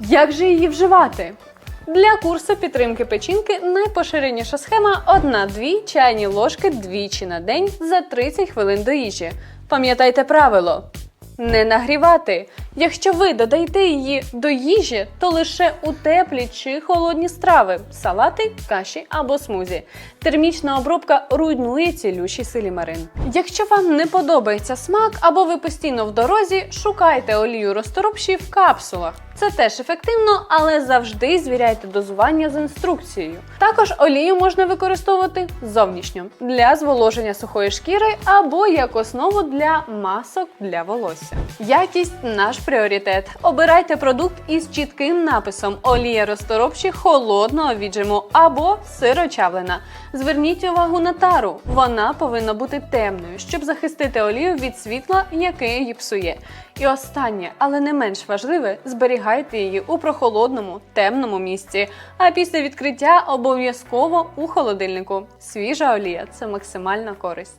Як же її вживати? Для курсу підтримки печінки найпоширеніша схема 1-2 чайні ложки двічі на день за 30 хвилин до їжі. Пам'ятайте правило: не нагрівати. Якщо ви додаєте її до їжі, то лише у теплі чи холодні страви, салати, каші або смузі. Термічна обробка руйнує цілющий силімарин. Якщо вам не подобається смак або ви постійно в дорозі, шукайте олію розторопші в капсулах. Це теж ефективно, але завжди звіряйте дозування з інструкцією. Також олію можна використовувати зовнішньо для зволоження сухої шкіри або як основу для масок для волосся. Якість наш пріоритет. Обирайте продукт із чітким написом олія розторопші холодного віджиму або сирочавлена. Зверніть увагу на тару. Вона повинна бути темною, щоб захистити олію від світла, яке її псує. І останнє, але не менш важливе, зберігайте її у прохолодному, темному місці. А після відкриття обов'язково у холодильнику. Свіжа олія це максимальна користь.